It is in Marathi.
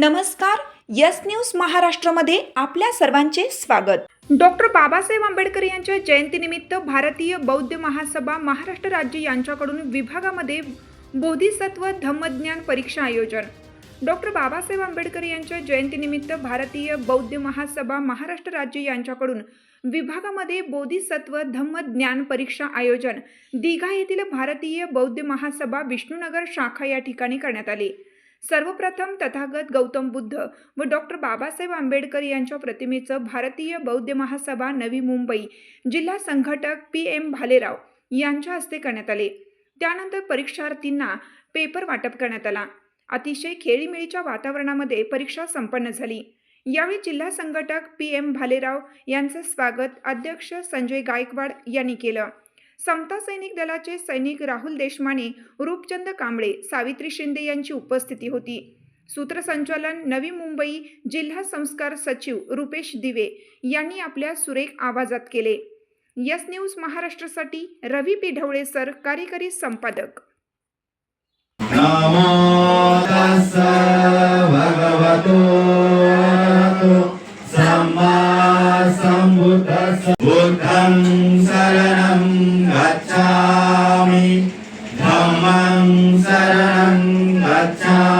नमस्कार यस न्यूज महाराष्ट्रामध्ये आपल्या सर्वांचे स्वागत. डॉक्टर बाबासाहेब आंबेडकर यांच्या जयंतीनिमित्त भारतीय बौद्ध महासभा महाराष्ट्र राज्य यांच्याकडून विभागामध्ये बोधिसत्व धम्मज्ञान परीक्षा आयोजन. डॉक्टर बाबासाहेब आंबेडकर यांच्या जयंतीनिमित्त भारतीय बौद्ध महासभा महाराष्ट्र राज्य यांच्याकडून विभागामध्ये बोधिसत्व धम्म ज्ञान परीक्षा आयोजन. दिघा येथील भारतीय बौद्ध महासभा विष्णुनगर शाखा या ठिकाणी करण्यात आली. सर्वप्रथम तथागत गौतम बुद्ध व डॉक्टर बाबासाहेब आंबेडकर यांच्या प्रतिमेचं भारतीय बौद्ध महासभा नवी मुंबई जिल्हा संघटक पी एम भालेराव यांच्या हस्ते करण्यात आले. त्यानंतर परीक्षार्थींना पेपर वाटप करण्यात आला. अतिशय खेळीमेळीच्या वातावरणामध्ये परीक्षा संपन्न झाली. यावेळी जिल्हा संघटक पी एम भालेराव यांचं स्वागत अध्यक्ष संजय गायकवाड यांनी केलं. समता सैनिक दलाचे सैनिक राहुल देशमाने रूपचंद कांबळे सावित्री शिंदे यांची उपस्थिती होती. सूत्रसंचालन नवी मुंबई जिल्हा संस्कार सचिव रुपेश दिवे यांनी आपल्या सुरेख आवाजात केले. यस न्यूज महाराष्ट्रासाठी रवी पिढवळे सर कार्यकारी संपादक. भगवतो Satsang